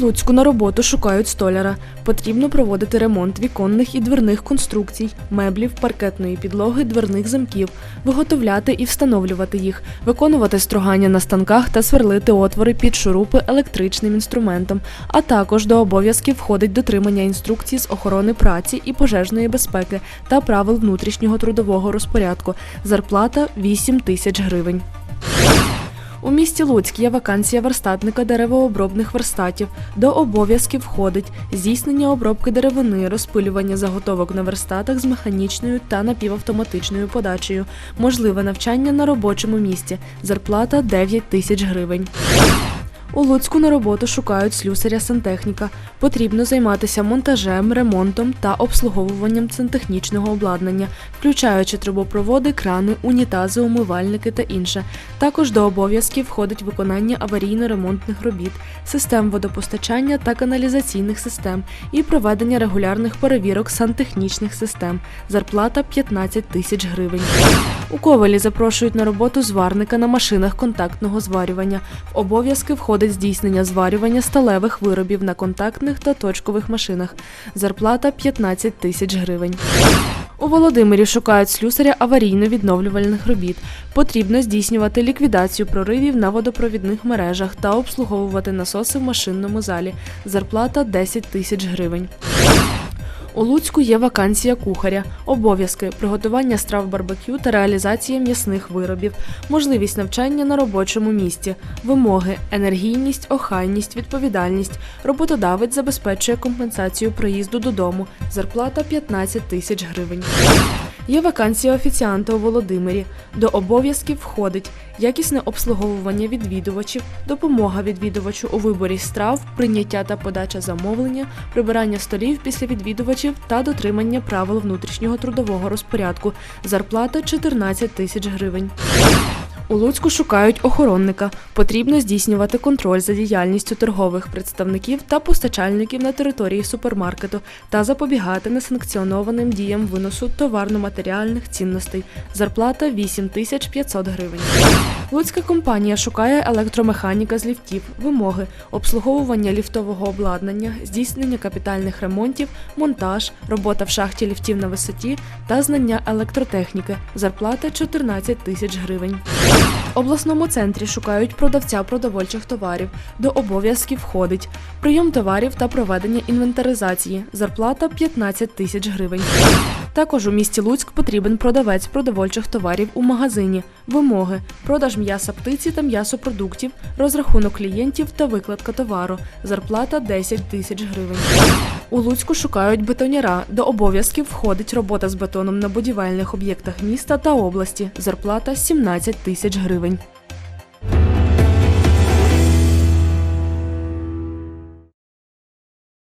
Луцьку на роботу шукають столяра. Потрібно проводити ремонт віконних і дверних конструкцій, меблів, паркетної підлоги, дверних замків, виготовляти і встановлювати їх, виконувати стругання на станках та сверлити отвори під шурупи електричним інструментом. А також до обов'язків входить дотримання інструкцій з охорони праці і пожежної безпеки та правил внутрішнього трудового розпорядку. Зарплата 8 тисяч гривень. У місті Луцьк є вакансія верстатника деревообробних верстатів. До обов'язків входить здійснення обробки деревини, розпилювання заготовок на верстатах з механічною та напівавтоматичною подачею, можливе навчання на робочому місці. Зарплата 9 тисяч гривень. У Луцьку на роботу шукають слюсаря сантехніка. Потрібно займатися монтажем, ремонтом та обслуговуванням сантехнічного обладнання, включаючи трубопроводи, крани, унітази, умивальники та інше. Також до обов'язків входить виконання аварійно-ремонтних робіт, систем водопостачання та каналізаційних систем і проведення регулярних перевірок сантехнічних систем. Зарплата 15 тисяч гривень. У Ковалі запрошують на роботу зварника на машинах контактного зварювання. В обов'язки входить здійснення зварювання сталевих виробів на контактних та точкових машинах. Зарплата 15 тисяч гривень. У Володимирі шукають слюсаря аварійно-відновлювальних робіт. Потрібно здійснювати ліквідацію проривів на водопровідних мережах та обслуговувати насоси в машинному залі. Зарплата 10 тисяч гривень. У Луцьку є вакансія кухаря, обов'язки приготування страв барбекю та реалізація м'ясних виробів, можливість навчання на робочому місці, вимоги, енергійність, охайність, відповідальність. Роботодавець забезпечує компенсацію проїзду додому. Зарплата 15 тисяч гривень. Є вакансія офіціанта у Володимирі. До обов'язків входить якісне обслуговування відвідувачів, допомога відвідувачу у виборі страв, прийняття та подача замовлення, прибирання столів після відвідувачів та дотримання правил внутрішнього трудового розпорядку. Зарплата 14 тисяч гривень. У Луцьку шукають охоронника. Потрібно здійснювати контроль за діяльністю торгових представників та постачальників на території супермаркету та запобігати несанкціонованим діям виносу товарно-матеріальних цінностей. Зарплата 8 тисяч 500 гривень. Луцька компанія шукає електромеханіка з ліфтів, вимоги, обслуговування ліфтового обладнання, здійснення капітальних ремонтів, монтаж, робота в шахті ліфтів на висоті та знання електротехніки. Зарплата 14 тисяч гривень. Обласному центрі шукають продавця продовольчих товарів. До обов'язків входить прийом товарів та проведення інвентаризації. Зарплата 15 тисяч гривень. Також у місті Луцьк потрібен продавець продовольчих товарів у магазині, вимоги, продаж м'яса птиці та м'ясопродуктів, розрахунок клієнтів та викладка товару. Зарплата 10 тисяч гривень. У Луцьку шукають бетоняра. До обов'язків входить робота з бетоном на будівельних об'єктах міста та області. Зарплата 17 тисяч гривень.